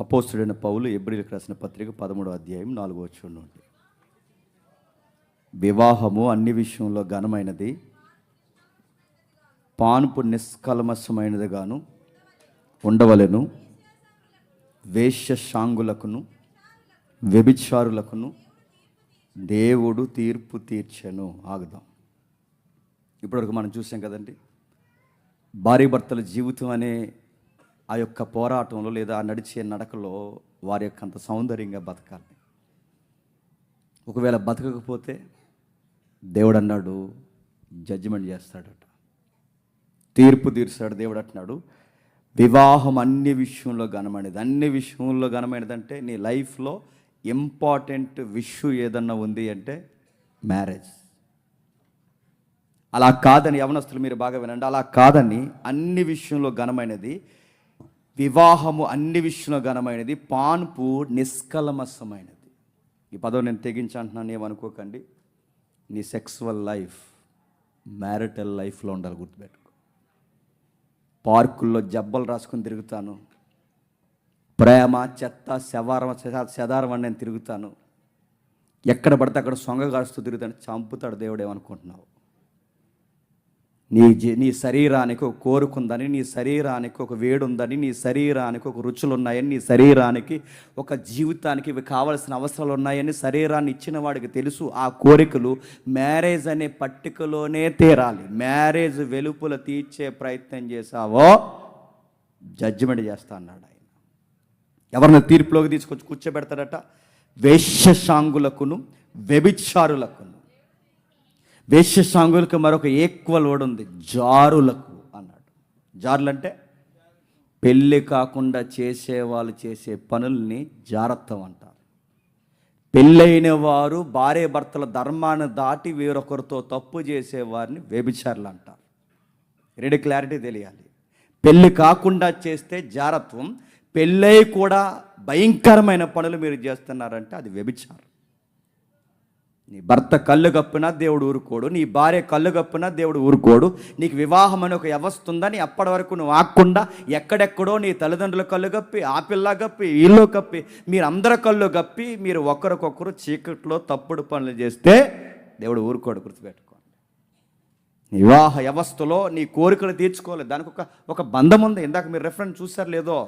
అపోస్తుడైన పౌలు ఎబ్రిలకు రాసిన పత్రిక పదమూడో అధ్యాయం నాలుగో వచ్చి నుండి. వివాహము అన్ని విషయంలో ఘనమైనది పానుపు నిష్కల్మషమైనదిగాను ఉండవలెను వేశ్యశాంగులకును వ్యభిచారులకును దేవుడు తీర్పు తీర్చెను. ఆగుదాం. ఇప్పటివరకు మనం చూసాం కదండి భార్య భర్తల జీవితం అనే ఆ యొక్క పోరాటంలో లేదా నడిచే నడకలో వారి యొక్క అంత సౌందర్యంగా బతకాలి. ఒకవేళ బతకకపోతే దేవుడు అన్నాడు జడ్జిమెంట్ చేస్తాడట. తీర్పు తీర్చాడు దేవుడు అంటున్నాడు. వివాహం అన్ని విషయంలో ఘనమైనది. అన్ని విషయంలో ఘనమైనది అంటే నీ లైఫ్లో ఇంపార్టెంట్ విషయం ఏదన్నా ఉంది అంటే మ్యారేజ్ అలా కాదని యవనస్తులు మీరు బాగా వినండి. అలా కాదని అన్ని విషయంలో ఘనమైనది వివాహము అన్ని విషయంలో ఘనమైనది పాన్పు నిష్కలమసమైనది ఈ పదవి నేను తెగించంటున్నాను ఏమనుకోకండి. నీ సెక్సువల్ లైఫ్ మ్యారిటల్ లైఫ్లో ఉండాలి గుర్తుపెట్టుకో. పార్కుల్లో జబ్బలు రాసుకొని తిరుగుతాను. ప్రేమ చెత్త శవారం శదారం అని నేను తిరుగుతాను. ఎక్కడ పడితే అక్కడ సొంగ కాస్తూ తిరుగుతాను. చంపుతాడు దేవుడు ఏమనుకుంటున్నావు? నీ నీ శరీరానికి ఒక కోరుకుందని నీ శరీరానికి ఒక వేడుందని నీ శరీరానికి ఒక రుచులు ఉన్నాయని నీ శరీరానికి ఒక జీవితానికి ఇవి కావలసిన అవసరాలు ఉన్నాయని శరీరాన్ని ఇచ్చిన వాడికి తెలుసు. ఆ కోరికలు మ్యారేజ్ అనే పట్టికలోనే తీరాలి. మ్యారేజ్ వెలుపుల తీర్చే ప్రయత్నం చేశావో జడ్జిమెంట్ చేస్తా అన్నాడు ఆయన. ఎవరిని తీర్పులోకి తీసుకొచ్చి కూర్చోబెడతాడట? వేష్యశాంగులకును వ్యభిచారులకును. వేశ్యశాంగులకు మరొక ఈక్వల్ వర్డ్ ఉంది. జారులకు అన్నాడు. జారులు అంటే పెళ్ళి కాకుండా చేసేవాళ్ళు చేసే పనుల్ని జారత్వం అంటారు. పెళ్ళైన వారు భార్య భర్తల ధర్మాన్ని దాటి వేరొకరితో తప్పు చేసేవారిని వ్యభిచారులు అంటారు. రెడీ క్లారిటీ తెలియాలి. పెళ్ళి కాకుండా చేస్తే జారత్వం పెళ్ళై కూడా భయంకరమైన పనులు మీరు చేస్తున్నారంటే అది వ్యభిచారం. నీ భర్త కళ్ళు కప్పినా దేవుడు ఊరుకోడు నీ భార్య కళ్ళు కప్పినా దేవుడు ఊరుకోడు నీకు వివాహం అనే ఒక వ్యవస్థ ఉందని అప్పటి వరకు నువ్వు ఆకుండా ఎక్కడెక్కడో నీ తల్లిదండ్రుల కళ్ళు కప్పి ఆ పిల్ల కప్పి వీళ్ళు కప్పి మీరు అందరి కళ్ళు కప్పి మీరు ఒకరికొకరు చీకట్లో తప్పుడు పనులు చేస్తే దేవుడు ఊరుకోడు గుర్తుపెట్టుకోండి. నీ వివాహ వ్యవస్థలో నీ కోరికలు తీర్చుకోలేదు దానికి ఒక ఒక బంధం ఉంది. ఇందాక మీరు రెఫరెన్స్ చూసారు లేదో?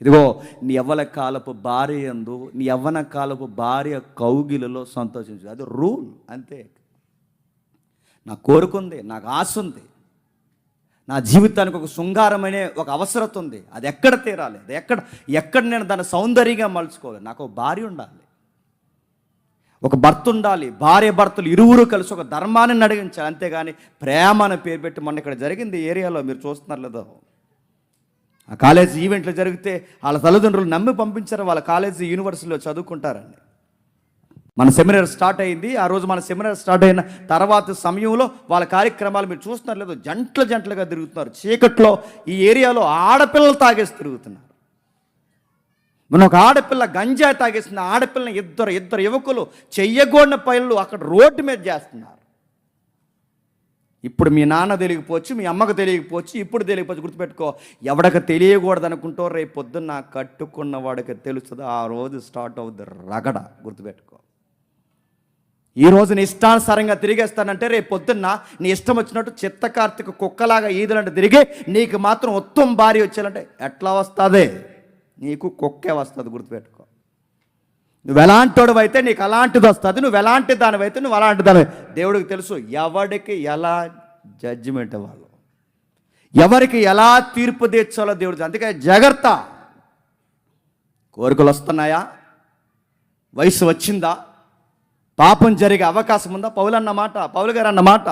ఇదిగో నీ యవ్వన కాలపు భార్య ఎందు నీ యవ్వన కాలపు భార్య కౌగిలలో సంతోషించు. అది రూల్ అంతే. నాకు కోరుకుంది నాకు ఆశ ఉంది. నా జీవితానికి ఒక శృంగారమనే ఒక అవసరత ఉంది. అది ఎక్కడ తీరాలి? అది ఎక్కడ ఎక్కడ నేను దాన్ని సౌందర్యంగా మలుచుకోవాలి? నాకు ఒక భార్య ఉండాలి. ఒక భర్త ఉండాలి. భార్య భర్తలు ఇరువురు కలిసి ఒక ధర్మాన్ని నడిగించాలి. అంతేగాని ప్రేమ అనే పేరు పెట్టి మొన్న ఇక్కడ జరిగింది ఏరియాలో మీరు చూస్తున్నారు లేదో ఆ కాలేజీ ఈవెంట్లు జరిగితే వాళ్ళ తల్లిదండ్రులు నమ్మి పంపించారు వాళ్ళ కాలేజీ యూనివర్సిటీలో చదువుకుంటారండి. మన సెమినార్ స్టార్ట్ అయింది ఆ రోజు మన సెమినార్ స్టార్ట్ అయిన తర్వాత సమయంలో వాళ్ళ కార్యక్రమాలు మీరు చూస్తున్నారు లేదో జంటలు జంటలుగా తిరుగుతున్నారు చీకట్లో ఈ ఏరియాలో ఆడపిల్లలు తాగేసి తిరుగుతున్నారు. మన ఒక ఆడపిల్ల గంజాయి తాగేసిన ఆడపిల్లని ఇద్దరు ఇద్దరు యువకులు చెయ్యగోడిన పనులు అక్కడ రోడ్డు మీద చేస్తున్నారు. ఇప్పుడు మీ నాన్న తెలియకపోవచ్చు మీ అమ్మకు తెలియకపోవచ్చు ఇప్పుడు తెలియకపోవచ్చు గుర్తుపెట్టుకో. ఎవడకు తెలియకూడదు అనుకుంటో రేపు పొద్దున్న కట్టుకున్న వాడికి తెలుస్తుంది ఆ రోజు స్టార్ట్ అవుద్ది రగడ గుర్తుపెట్టుకో. ఈ రోజు నీ ఇష్టానుసారంగా తిరిగేస్తానంటే రేపు పొద్దున్న నీ ఇష్టం వచ్చినట్టు చిత్త కార్తీక కుక్కలాగా ఈదులంటే తిరిగి నీకు మాత్రం ఉత్తమ భారీ వచ్చేయాలంటే ఎట్లా వస్తుంది? నీకు కుక్కే వస్తుంది గుర్తుపెట్టుకో. నువ్వు ఎలాంటోడు అయితే నీకు అలాంటిది వస్తుంది నువ్వు ఎలాంటి దానివైతే నువ్వు అలాంటి దాని దేవుడికి తెలుసు ఎవడికి ఎలా జడ్జిమెంట్ ఇవ్వాలో. ఎవరికి ఎలా తీర్పు తీర్చాలో దేవుడు అందుకే జాగ్రత్త. కోరికలు వస్తున్నాయా? వయసు వచ్చిందా? పాపం జరిగే అవకాశం ఉందా? పౌలు అన్నమాట పౌలు గారు అన్న మాట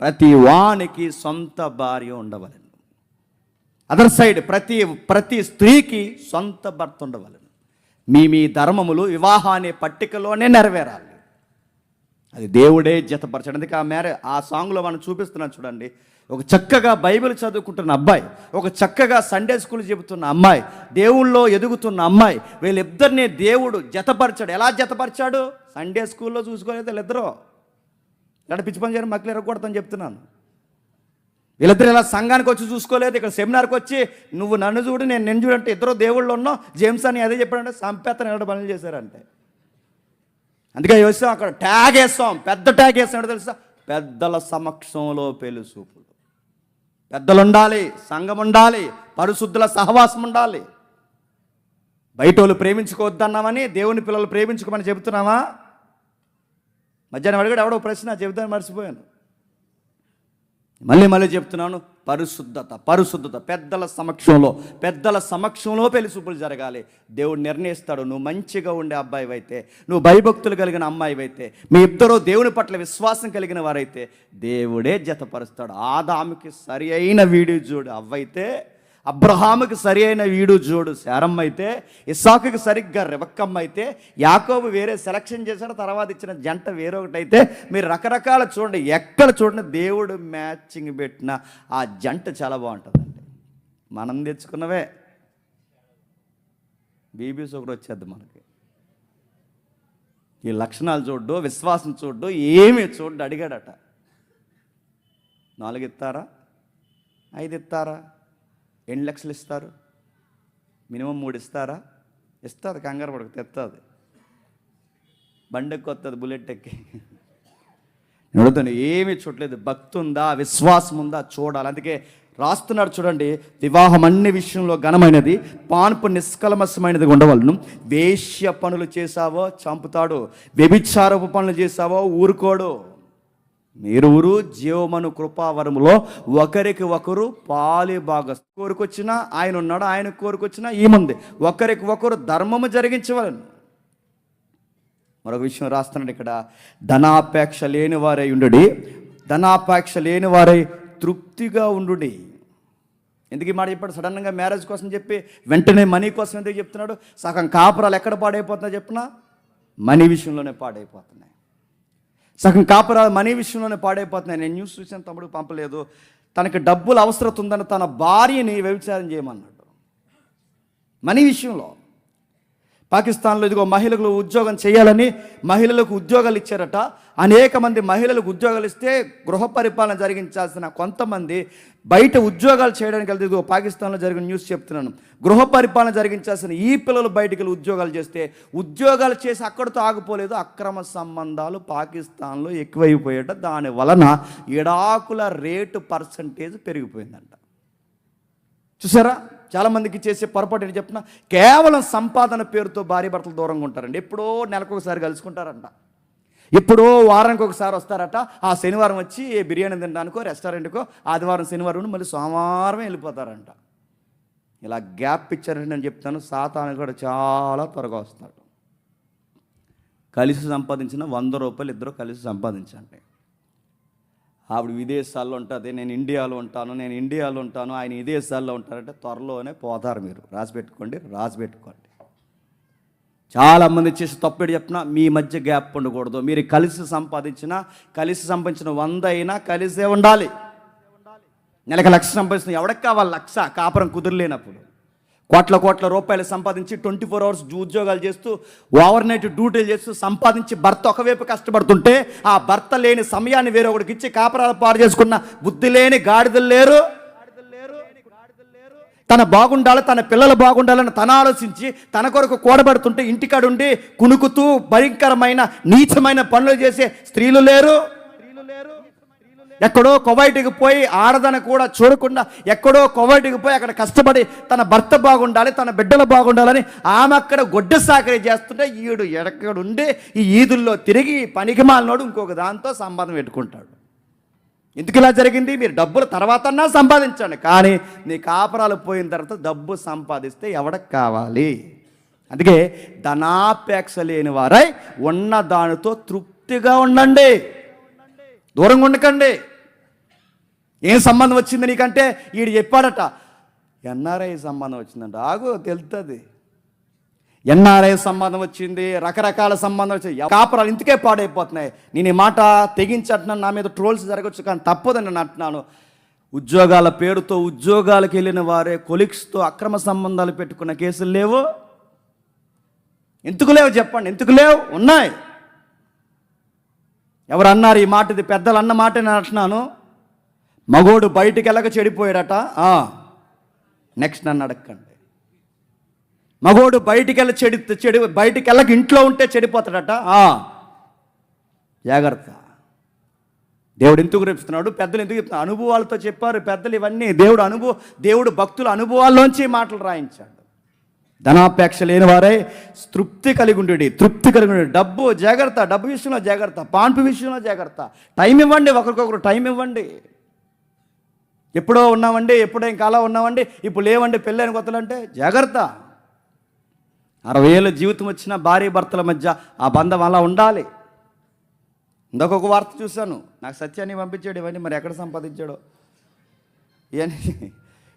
ప్రతి వానికి సొంత భార్య ఉండవలను. అదర్ సైడ్ ప్రతి ప్రతి స్త్రీకి సొంత భర్త ఉండవలను. మీ మీ ధర్మములు వివాహ అనే పట్టికలోనే నెరవేరాలి. అది దేవుడే జతపరచడం అందుకే ఆ మేరే ఆ సాంగ్లో మనం చూపిస్తున్నాం చూడండి. ఒక చక్కగా బైబిల్ చదువుకుంటున్న అబ్బాయి ఒక చక్కగా సండే స్కూల్ చెబుతున్న అమ్మాయి దేవుళ్ళో ఎదుగుతున్న అమ్మాయి వీళ్ళిద్దరిని దేవుడు జతపరిచాడు. ఎలా జతపరిచాడు? సండే స్కూల్లో చూసుకోలేదు వీళ్ళిద్దరూ. ఇక్కడ పిచ్చి పని చేయడం మక్కలు ఎరగకూడదని చెప్తున్నాను. వీళ్ళిద్దరు ఇలా సంఘానికి వచ్చి చూసుకోలేదు? ఇక్కడ సెమినార్కి వచ్చి నువ్వు నన్ను చూడు నేను నిన్ను చూడంటే ఇద్దరు దేవుళ్ళు ఉన్నావు జేమ్స్ అని అదే చెప్పాడంటే సంపేత ఎవడ పనులు చేశారంటే. అందుకే వేస్తాం అక్కడ ట్యాగ్ వేస్తాం. పెద్ద ట్యాగ్ వేస్తాం. తెలుసా? పెద్దల సమక్షంలో పెళ్ళి పెద్దలు ఉండాలి సంఘం ఉండాలి పరిశుద్ధుల సహవాసం ఉండాలి బయట వాళ్ళు ప్రేమించుకోవద్దన్నామని దేవుని పిల్లలు ప్రేమించుకోమని చెబుతున్నామా మధ్యాహ్నం అడిగాడు ఎవడో ప్రశ్న? చెబుతాను మర్చిపోయాను. మళ్ళీ మళ్ళీ చెప్తున్నాను పరిశుద్ధత పరిశుద్ధత. పెద్దల సమక్షంలో పెద్దల సమక్షంలో పెళ్ళి చూపులు జరగాలి. దేవుడు నిర్ణయిస్తాడు నువ్వు మంచిగా ఉండే అబ్బాయి అయితే నువ్వు భయభక్తులు కలిగిన అమ్మాయి అయితే మీ ఇద్దరు దేవుని పట్ల విశ్వాసం కలిగిన వారైతే దేవుడే జతపరుస్తాడు. ఆదాముకి సరి అయిన వీడియో చూడు అవ్వైతే అబ్రహాముకి సరి అయిన వీడు జోడు శారమ్మ అయితే ఇసాకుకి సరిగ్గా రివక్కమ్మ అయితే యాకోబు వేరే సెలక్షన్ చేశాడు తర్వాత ఇచ్చిన జంట వేరొకటి అయితే మీరు రకరకాల చూడండి ఎక్కడ చూడండి దేవుడు మ్యాచింగ్ పెట్టిన ఆ జంట చాలా బాగుంటుందండి. మనం తెచ్చుకున్నవే. బీబీస్ ఒకటి వచ్చేద్ది మనకి. ఈ లక్షణాలు చూడ్డు విశ్వాసం చూడ్డు ఏమి చూడ్డు అడిగాడట. నాలుగు ఇస్తారా? ఐదు ఇస్తారా? ఎన్ని లక్షలు ఇస్తారు? మినిమం మూడు ఇస్తారా? ఇస్తుంది కంగారు పడక తెస్తుంది బండెక్కి వస్తుంది బుల్లెట్ ఎక్కి. నేను అడుగుతాను ఏమీ చూడలేదు భక్తి ఉందా? విశ్వాసం ఉందా? చూడాలి. అందుకే రాస్తున్నాడు చూడండి వివాహం అన్ని విషయంలో ఘనమైనది పాన్పు నిష్కలమసమైనది ఉండవలను. వేష్య పనులు చేశావో చంపుతాడు. వ్యభిచారపు పనులు చేశావో ఊరుకోడు. మీరువురు జీవమను కృపావరములో ఒకరికి ఒకరు పాలి బాగా కోరికొచ్చినా ఆయన ఉన్నాడు ఆయన కోరికొచ్చినా ఏముంది? ఒకరికి ఒకరు ధర్మము జరిగించవలను. మరొక విషయం రాస్తున్నాడు ఇక్కడ. ధనాపేక్ష లేని వారై ఉండుడి ధనాపేక్ష లేని వారై తృప్తిగా ఉండుడి. ఎందుకు ఈ మాట చెప్పాడు? సడన్గా మ్యారేజ్ కోసం చెప్పి వెంటనే మనీ కోసం ఎందుకు చెప్తున్నాడు? సగం కాపురాలు ఎక్కడ పాడైపోతున్నా చెప్పినా? మనీ విషయంలోనే పాడైపోతున్నాయి. సగం కాపురాలు మనీ విషయంలోనే పాడైపోతున్నాయి. నేను న్యూస్ చూసాను తమ్ముడు పంపలేదు. తనకి డబ్బులు అవసరం ఉందని తన భార్యని వ్యభిచారం చేయమన్నాడు. మనీ విషయంలో. పాకిస్తాన్లో ఇదిగో మహిళలకు ఉద్యోగం చేయాలని మహిళలకు ఉద్యోగాలు ఇచ్చారట. అనేక మంది మహిళలకు ఉద్యోగాలు ఇస్తే గృహ పరిపాలన జరిగించాల్సిన కొంతమంది బయట ఉద్యోగాలు చేయడానికి వెళ్తే ఇదిగో పాకిస్తాన్లో జరిగిన న్యూస్ చెప్తున్నాను. గృహ పరిపాలన జరిగించాల్సిన ఈ పిల్లలు బయటికి వెళ్ళి ఉద్యోగాలు చేస్తే ఉద్యోగాలు చేసి అక్కడితో ఆగిపోలేదు. అక్రమ సంబంధాలు పాకిస్తాన్లో ఎక్కువైపోయేట దాని వలన ఇడాకుల రేటు పర్సంటేజ్ పెరిగిపోయిందంట. చూసారా? చాలామందికి చేసే పొరపాటు ఏంటి చెప్పిన కేవలం సంపాదన పేరుతో భార్య భర్తలు దూరంగా ఉంటారండి. ఎప్పుడో నెలకొకసారి కలుసుకుంటారంట. ఎప్పుడో వారానికి ఒకసారి వస్తారట. ఆ శనివారం వచ్చి బిర్యానీ తినడానికో రెస్టారెంట్కో ఆదివారం శనివారం మళ్ళీ సోమవారమే వెళ్ళిపోతారంట. ఇలా గ్యాప్ ఇచ్చారంటే నేను చెప్తాను. సాతాను కూడా చాలా త్వరగా వస్తాడు. కలిసి సంపాదించిన వంద రూపాయలు ఇద్దరు కలిసి సంపాదించండి. ఆవిడ విదేశాల్లో ఉంటుంది నేను ఇండియాలో ఉంటాను నేను ఇండియాలో ఉంటాను ఆయన విదేశాల్లో ఉంటారంటే త్వరలోనే పోతారు మీరు. రాసి పెట్టుకోండి రాసి పెట్టుకోండి. చాలా మంది చేసి తప్పెడు చెప్పినా మీ మధ్య గ్యాప్ ఉండకూడదు. మీరు కలిసి సంపాదించిన కలిసి సంపాదించిన వంద అయినా కలిసే ఉండాలి. నెలకు లక్ష సంపాదించిన ఎవరికి కావాలి? లక్ష కాపురం కుదిరలేనప్పుడు. కోట్ల కోట్ల రూపాయలు సంపాదించి ట్వంటీ ఫోర్ అవర్స్ ఉద్యోగాలు చేస్తూ ఓవర్ నైట్ డ్యూటీలు చేస్తూ సంపాదించి భర్త ఒకవైపు కష్టపడుతుంటే ఆ భర్త లేని సమయాన్ని వేరొకడికి ఇచ్చి కాపరాలు పాడు చేసుకున్న బుద్ధి లేని గాడిదలు లేరు. తన బాగుండాలి తన పిల్లలు బాగుండాలని తన ఆలోచించి తన కొరకు కూడబడుతుంటే ఇంటికాడుండి కునుకుతూ భయంకరమైన నీచమైన పనులు చేసే స్త్రీలు లేరు. ఎక్కడో కొవైటికి పోయి ఆడదని కూడా చూడకుండా ఎక్కడో కొవైటికి పోయి అక్కడ కష్టపడి తన భర్త బాగుండాలి తన బిడ్డలు బాగుండాలని ఆమె అక్కడ గొడ్డ సాకరి చేస్తుంటే ఈడు ఎక్కడుండి ఈ ఈదుల్లో తిరిగి పనికి మాలినోడు ఇంకొక దాంతో సంబంధం పెట్టుకుంటాడు. ఎందుకు ఇలా జరిగింది? మీరు డబ్బులు తర్వాతన్నా సంపాదించండి కానీ నీ కాపురాలు పోయిన తర్వాత డబ్బు సంపాదిస్తే ఎవడకు కావాలి? అందుకే ధనాపేక్ష లేని వారై ఉన్న దానితో తృప్తిగా ఉండండి. దూరంగా ఉండకండి. ఏం సంబంధం వచ్చింది నీకంటే? వీడు చెప్పాడట ఎన్ఆర్ఐ సంబంధం వచ్చిందంట. ఆగు తెలుస్తుంది ఎన్ఆర్ఐ సంబంధం వచ్చింది రకరకాల సంబంధం వచ్చింది కాపురాలు ఇంతకే పాడైపోతున్నాయి. నేను ఈ మాట తెగించట్నాను నా మీద ట్రోల్స్ జరగచ్చు కానీ తప్పదని నేను అంటున్నాను. ఉద్యోగాల పేరుతో ఉద్యోగాలకు వెళ్ళిన వారే కొలిక్స్తో అక్రమ సంబంధాలు పెట్టుకున్న కేసులు లేవు. ఎందుకు లేవు చెప్పండి ఎందుకు లేవు? ఉన్నాయి. ఎవరు అన్నారు ఈ మాట ఇది పెద్దలు అన్న మాట నేను అంటున్నాను. మగోడు బయటికి వెళ్ళక చెడిపోయాడట. నెక్స్ట్ నన్ను అడగండి మగోడు బయటికి వెళ్ళి చెడి చెడి బయటికి వెళ్ళక ఇంట్లో ఉంటే చెడిపోతాడట. జాగ్రత్త. దేవుడు ఎందుకు చెప్తున్నాడు పెద్దలు ఎందుకు చెప్తున్నాడు అనుభవాలతో చెప్పారు పెద్దలు ఇవన్నీ. దేవుడు అనుభవ దేవుడు భక్తుల అనుభవాల్లోంచి మాటలు రాయించాడు. ధనాపేక్ష లేని వారే తృప్తి కలిగి ఉండేది తృప్తి కలిగి ఉండేది డబ్బు జాగ్రత్త డబ్బు విషయంలో జాగ్రత్త పాన్పు విషయంలో జాగ్రత్త. టైం ఇవ్వండి ఒకరికొకరు టైం ఇవ్వండి. ఎప్పుడో ఉన్నామండి ఎప్పుడో ఇంకా అలా ఉన్నామండి ఇప్పుడు లేవండి పెళ్ళైన కొత్తలంటే జాగ్రత్త. అరవై ఏళ్ళ జీవితం వచ్చిన భార్య భర్తల మధ్య ఆ బంధం అలా ఉండాలి. ఇందాక ఒక వార్త చూశాను. నాకు సత్యాన్ని పంపించాడు ఇవన్నీ మరి ఎక్కడ సంపాదించాడో? ఇవన్నీ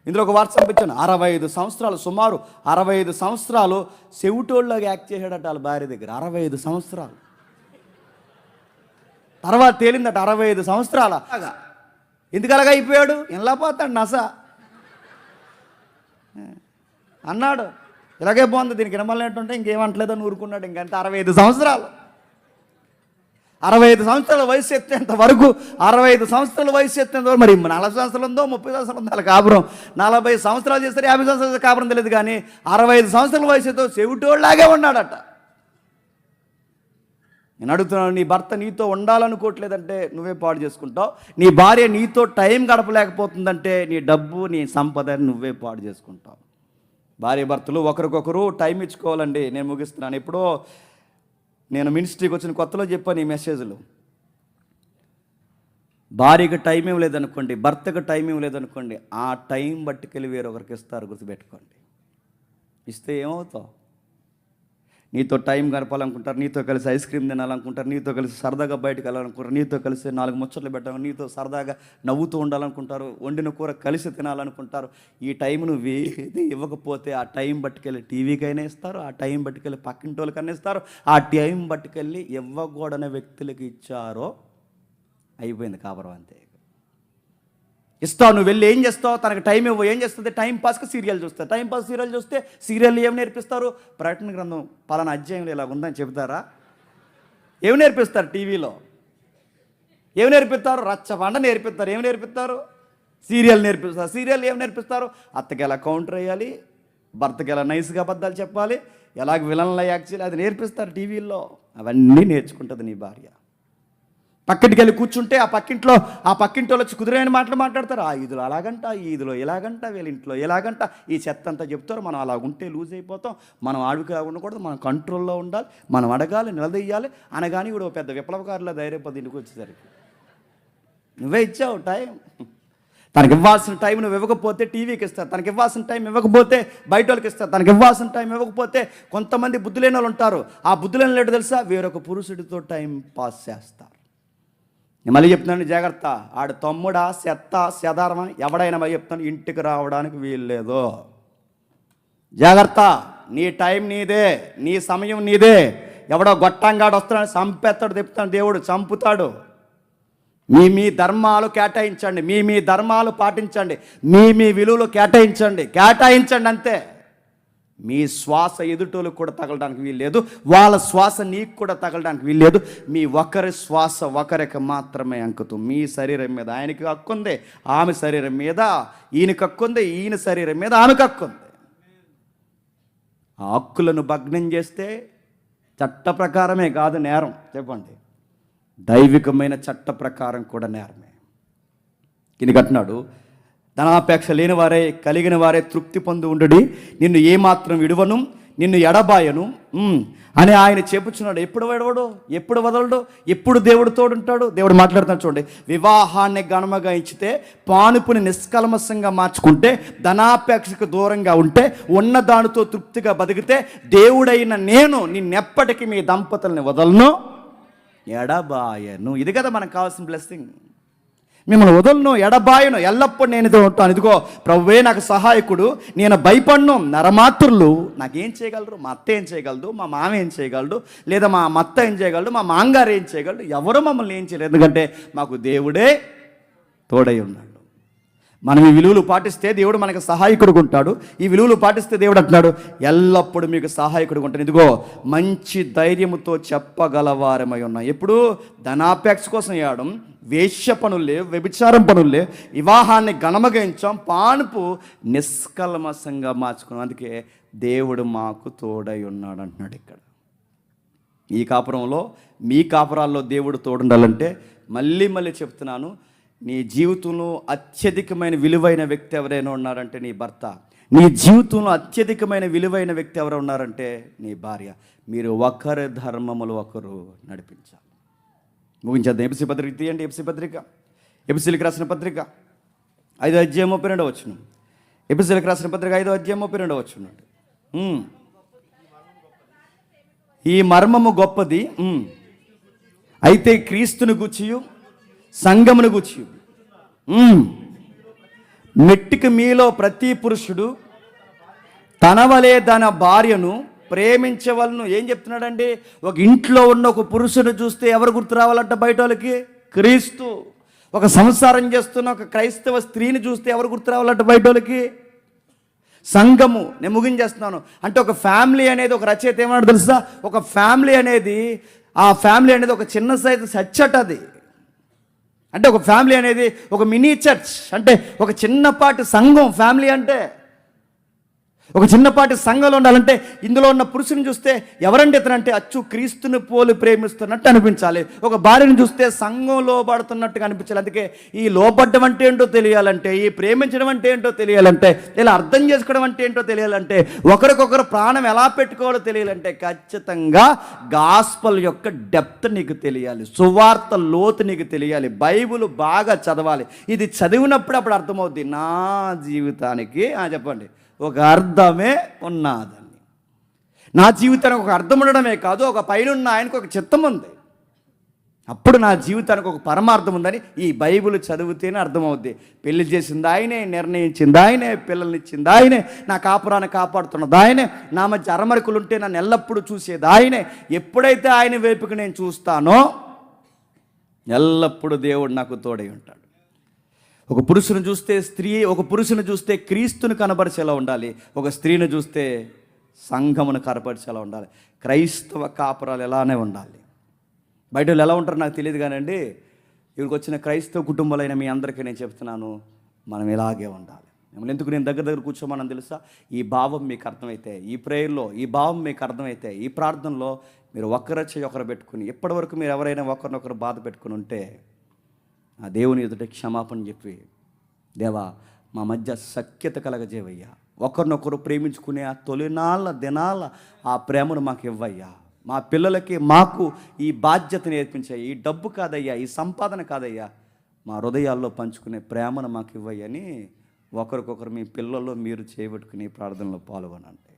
ఇందులో ఒక వార్త పంపించాను. అరవై ఐదు సంవత్సరాలు సుమారు అరవై ఐదు సంవత్సరాలు చెవిటోళ్ళగా యాక్ట్ చేశాడట వాళ్ళ భార్య దగ్గర. అరవై ఐదు సంవత్సరాలు. తర్వాత తేలిందట అరవై ఐదు సంవత్సరాల. ఎందుకు అలాగ అయిపోయాడు? ఇలా పోతాడు నస. అన్నాడు. ఇలాగే బాగుంది దీనికి వినమలేంటుంటే ఇంకేమంటలేదని ఊరుకున్నాడు. ఇంకంతే అరవై ఐదు సంవత్సరాలు. అరవై ఐదు సంవత్సరాల వయసు ఎత్తేంత వరకు అరవై ఐదు సంవత్సరాల వయసు ఎత్తేంత వరకు మరి నలభై సంవత్సరాలు ఉందో ముప్పై సంవత్సరాలు ఉందో అలా కాపురం. నలభై సంవత్సరాలు చేస్తారు యాభై సంవత్సరాలు కాపురం తెలియదు కానీ అరవై ఐదు సంవత్సరాల వయసుతో చెవిటోళ్ళలాగే ఉన్నాడట. నేను అడుగుతున్నాను నీ భర్త నీతో ఉండాలనుకోవట్లేదంటే నువ్వే పాడు చేసుకుంటావు. నీ భార్య నీతో టైం గడపలేకపోతుందంటే నీ డబ్బు నీ సంపద నువ్వే పాడు చేసుకుంటావు. భార్య భర్తలు ఒకరికొకరు టైం ఇచ్చుకోవాలండి. నేను ముగిస్తున్నాను. ఎప్పుడో నేను మినిస్ట్రీకి వచ్చిన కొత్తలో చెప్పాను ఈ మెసేజ్లు భార్యకి టైం ఏం లేదనుకోండి భర్తకు టైం ఏం లేదనుకోండి ఆ టైం బట్టుకెళ్ళి వేరొకరికి ఇస్తారు గుర్తుపెట్టుకోండి. ఇస్తే ఏమవుతావు? నీతో టైం గడపాలనుకుంటారు నీతో కలిసి ఐస్ క్రీమ్ తినాలనుకుంటారు నీతో కలిసి సరదాగా బయటకు వెళ్ళాలనుకుంటారు నీతో కలిసి నాలుగు ముచ్చట్లు పెట్టాలి నీతో సరదాగా నవ్వుతూ ఉండాలనుకుంటారు వండిన కూర కలిసి తినాలనుకుంటారు. ఈ టైం నువ్వు ఏది ఇవ్వకపోతే ఆ టైం పట్టుకెళ్ళి టీవీకైనా ఇస్తారు ఆ టైం పట్టుకెళ్ళి పక్కింటి వాళ్ళకైనా ఇస్తారు ఆ టైం బట్టుకెళ్ళి ఇవ్వకూడని వ్యక్తులకి ఇచ్చారో అయిపోయింది కాపురం అంతే ఇస్తావు నువ్వు వెళ్ళి ఏం చేస్తావు? తనకు టైం ఇవ్వు. ఏం చేస్తుంది? టైం పాస్కి సీరియల్ చూస్తే. టైం పాస్ సీరియల్ చూస్తే సీరియల్ ఏం నేర్పిస్తారు? ప్రకటన గ్రంథం పలానా అధ్యాయంలో ఇలా ఉందని చెబుతారా? ఏమి నేర్పిస్తారు టీవీలో? ఏమి నేర్పిస్తారు? రచ్చబండ నేర్పిస్తారు. ఏమి నేర్పిస్తారు? సీరియల్ నేర్పిస్తారు. సీరియల్ ఏం నేర్పిస్తారు? అత్తకి ఎలా కౌంటర్ వేయాలి? భర్తకి ఎలా నైస్గా అబద్ధాలు చెప్పాలి? ఎలాగ విలన్ల యాక్ట్ అది నేర్పిస్తారు టీవీల్లో. అవన్నీ నేర్చుకుంటుంది నీ భార్య. పక్కింటికి వెళ్ళి కూర్చుంటే ఆ పక్కింట్లో ఆ పక్కింటి వాళ్ళు వచ్చి కుదిరైన మాటలు మాట్లాడతారు. ఆ ఈదులో అలాగంట ఈ ఇదిలో ఎలాగంట వీళ్ళ ఇంట్లో ఎలాగంట ఈ చెత్త అంతా చెప్తారు. మనం అలా ఉంటే లూజ్ అయిపోతాం. మనం ఆడుగా ఉండకూడదు. మనం కంట్రోల్లో ఉండాలి. మనం అడగాలి నిలదీయాలి. అనగాని కూడా పెద్ద విప్లవకారుల ధైర్యపది ఇంటికి వచ్చేసరికి. నువ్వే ఇచ్చావు టైం. తనకి ఇవ్వాల్సిన టైం నువ్వు ఇవ్వకపోతే టీవీకి ఇస్తారు తనకి ఇవ్వాల్సిన టైం ఇవ్వకపోతే బయట వాళ్ళకి ఇస్తారు తనకి ఇవ్వాల్సిన టైం ఇవ్వకపోతే కొంతమంది బుద్ధులైన వాళ్ళు ఉంటారు. ఆ బుద్ధులైన లేని లేడు తెలుసా? వేరొక పురుషుడితో టైం పాస్ చేస్తారు. నేను మళ్ళీ చెప్తున్నాను జాగ్రత్త. ఆడు తమ్ముడా చెత్త సెదారమ ఎవడైనా మళ్ళీ చెప్తాను ఇంటికి రావడానికి వీల్లేదు జాగ్రత్త. నీ టైం నీదే నీ సమయం నీదే. ఎవడో గొట్టంగాడు వస్తున్నాడు చంపేస్తాడు చెప్తాడు దేవుడు చంపుతాడు. మీ మీ ధర్మాలు కేటాయించండి మీ మీ ధర్మాలు పాటించండి మీ మీ విలువలు కేటాయించండి కేటాయించండి అంతే. మీ శ్వాస ఎదుటోళ్ళకు కూడా తగలడానికి వీల్లేదు వాళ్ళ శ్వాస నీకు కూడా తగలడానికి వీల్లేదు. మీ ఒకరి శ్వాస ఒకరికి మాత్రమే అంకుతుంది మీ శరీరం మీద ఆయనకి హక్కుంది ఆమె శరీరం మీద ఈయనకి హక్కుంది ఈయన శరీరం మీద ఆమెకు హక్కుంది. ఆ హక్కులను భగ్నం చేస్తే చట్ట ప్రకారమే కాదు నేరం చెప్పండి. దైవికమైన చట్ట ప్రకారం కూడా నేరమే. కిందికి అంటున్నాడు ధనాపేక్ష లేని వారే కలిగిన వారే తృప్తి పొంది ఉండుడి. నిన్ను ఏమాత్రం విడువను నిన్ను ఎడబాయను. అని ఆయన చెప్పుచున్నాడు. ఎప్పుడు విడవడు? ఎప్పుడు వదలడు? ఎప్పుడు దేవుడు తోడుంటాడు? దేవుడు మాట్లాడుతున్నాడు చూడండి. వివాహాన్ని ఘనముగా ఇచ్చితే పానుపుని నిష్కల్మసంగా మార్చుకుంటే ధనాపేక్షకు దూరంగా ఉంటే ఉన్న దానితో తృప్తిగా బతికితే దేవుడైన నేను నిన్నెప్పటికీ మీ దంపతుల్ని వదలను ఎడబాయను. ఇది కదా మనకు కావాల్సిన బ్లెస్సింగ్ మిమ్మల్ని వదలను ఎడబాయను ఎల్లప్పుడూ నేను ఇది ఉంటాను. ఇదిగో ప్రభువే నాకు సహాయకుడు నేను భయపడను. నరమాతృలు నాకేం చేయగలరు? మా అత్త ఏం చేయగలదు? మా మామ ఏం చేయగలడు? లేదా మా మత్త ఏం చేయగలడు? మా మాంగారు ఏం చేయగలడు? ఎవరు మమ్మల్ని ఏం చేయలేదు ఎందుకంటే మాకు దేవుడే తోడై ఉన్నాడు. మనం ఈ విలువలు పాటిస్తే దేవుడు మనకు సహాయకుడుగా ఉంటాడు. ఈ విలువలు పాటిస్తే దేవుడు అంటున్నాడు ఎల్లప్పుడు మీకు సహాయకుడుగా ఉంటాడు. ఇదిగో మంచి ధైర్యముతో చెప్పగలవారమై ఉన్నాం. ఎప్పుడు? ధనాపేక్ష కోసం వేయడం వేశ్య పనులే వ్యభిచారం పనులే వివాహాన్ని గణమగించాం పానుపు నిష్కల్మసంగా మార్చుకున్నాం. అందుకే దేవుడు మాకు తోడై ఉన్నాడు అంటున్నాడు ఇక్కడ. ఈ కాపురంలో మీ కాపురాల్లో దేవుడు తోడుండాలంటే మళ్ళీ మళ్ళీ చెప్తున్నాను నీ జీవితంలో అత్యధికమైన విలువైన వ్యక్తి ఎవరైనా ఉన్నారంటే నీ భర్త. నీ జీవితంలో అత్యధికమైన విలువైన వ్యక్తి ఎవరు ఉన్నారంటే నీ భార్య. మీరు ఒకరి ధర్మములు ఒకరు నడిపించాలి. ముగించేద్దాం. ఎపిసి పత్రిక తీయండి. ఎపిసి పత్రిక. ఎపిసిలకు రాసిన పత్రిక. ఐదో అధ్యాయం ముప్పై రెండో వచ్చును ఎపిసిలకు రాసిన పత్రిక ఐదో అధ్యాయం ముప్పై రెండో వచ్చును ఈ మర్మము గొప్పది. అయితే క్రీస్తును గుచ్చియు సంగమును గుచ్చియు ఉమ్. మెట్టికి మీలో ప్రతి పురుషుడు తన వలే తన భార్యను ప్రేమించవలను ఏం చెప్తున్నాడండి? ఒక ఇంట్లో ఉన్న ఒక పురుషుని చూస్తే ఎవరు గుర్తు రావాలంట బయట వాళ్ళకి? క్రీస్తు. ఒక సంసారం చేస్తున్న ఒక క్రైస్తవ స్త్రీని చూస్తే ఎవరు గుర్తు రావాలంట బయట వాళ్ళకి? సంఘము. నేను ముగించేస్తున్నాను. అంటే ఒక ఫ్యామిలీ అనేది ఒక రచయిత ఏమన్నా తెలుసా? ఒక ఫ్యామిలీ అనేది ఆ ఫ్యామిలీ అనేది ఒక చిన్న సైజు సచ్చట అది. అంటే ఒక ఫ్యామిలీ అనేది ఒక మినీ చర్చ్. అంటే ఒక చిన్నపాటి సంఘం ఫ్యామిలీ అంటే. ఒక చిన్నపాటి సంఘంలో ఉండాలంటే ఇందులో ఉన్న పురుషుని చూస్తే ఎవరంటే ఇతనంటే? అచ్చు క్రీస్తుని పోలి ప్రేమిస్తున్నట్టు అనిపించాలి. ఒక భార్యను చూస్తే సంఘం లోబడుతున్నట్టుగా అనిపించాలి. అందుకే ఈ లోబడ్డం అంటే ఏంటో తెలియాలంటే ఈ ప్రేమించడం అంటే ఏంటో తెలియాలంటే ఇలా అర్థం చేసుకోవడం అంటే ఏంటో తెలియాలంటే ఒకరికొకరు ప్రాణం ఎలా పెట్టుకోవాలో తెలియాలంటే ఖచ్చితంగా గాస్పల్ యొక్క డెప్త్ నీకు తెలియాలి. సువార్త లోతు నీకు తెలియాలి. బైబుల్ బాగా చదవాలి. ఇది చదివినప్పుడు అప్పుడు అర్థమవుద్ది నా జీవితానికి. చెప్పండి. ఒక అర్థమే ఉన్నదని. నా జీవితానికి ఒక అర్థం ఉండడమే కాదు ఒక పైన ఆయనకు ఒక చిత్తం ఉంది. అప్పుడు నా జీవితానికి ఒక పరమార్థం ఉందని ఈ బైబిల్ చదివితేనే అర్థమవుద్ది. పెళ్ళి చేసింది ఆయనే నిర్ణయించింది ఆయనే పిల్లల్నిచ్చింది ఆయనే నా కాపురాన్ని కాపాడుతున్నది ఆయనే నా మధ్య అరమరికలు ఉంటే నన్ను ఎల్లప్పుడూ చూసేది ఆయనే. ఎప్పుడైతే ఆయన వైపుకి నేను చూస్తానో ఎల్లప్పుడూ దేవుడు నాకు తోడై ఉంటాడు. ఒక పురుషుని చూస్తే స్త్రీ ఒక పురుషుని చూస్తే క్రీస్తుని కనపరిచేలా ఉండాలి. ఒక స్త్రీని చూస్తే సంఘమును కనపరిచేలా ఉండాలి. క్రైస్తవ కాపురాలు ఎలానే ఉండాలి. బయట వాళ్ళు ఎలా ఉంటారో నాకు తెలియదు కానండి. ఇక్కడికి వచ్చిన క్రైస్తవ కుటుంబాలైన మీ అందరికీ నేను చెప్తున్నాను మనం ఇలాగే ఉండాలి. మిమ్మల్ని ఎందుకు నేను దగ్గర దగ్గర కూర్చోమని తెలుసా? ఈ భావం మీకు అర్థమైతే ఈ ప్రేయర్లో ఈ భావం మీకు అర్థమైతే ఈ ప్రార్థనలో మీరు ఒకరి చేయి ఒకరు పెట్టుకుని ఇప్పటివరకు మీరు ఎవరైనా ఒకరినొకరు బాధ పెట్టుకుని ఉంటే ఆ దేవుని ఎదుట క్షమాపణ చెప్పి దేవా మా మధ్య సఖ్యత కలగజేవయ్యా. ఒకరినొకరు ప్రేమించుకునే ఆ తొలినాళ్ళ దినాల ఆ ప్రేమను మాకు ఇవ్వయ్యా. మా పిల్లలకి మాకు ఈ బాధ్యత నేర్పించాయి. ఈ డబ్బు కాదయ్యా ఈ సంపాదన కాదయ్యా. మా హృదయాల్లో పంచుకునే ప్రేమను మాకు ఇవ్వయ్యని ఒకరికొకరు మీ పిల్లల్లో మీరు చేపట్టుకుని ప్రార్థనలో పాల్గొనండి.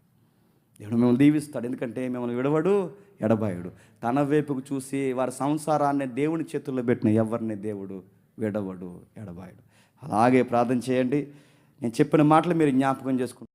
దేవుడు మిమ్మల్ని దీవిస్తాడు. ఎందుకంటే మిమ్మల్ని విడవడు. ఎడబాయుడు. తన వైపుకు చూసి వారి సంసారాన్ని దేవుని చేతుల్లో పెట్టిన ఎవరిని దేవుడు విడవడు ఎడబాయుడు. అలాగే ప్రార్థన చేయండి. నేను చెప్పిన మాటలు మీరు జ్ఞాపకం చేసుకుంటారు.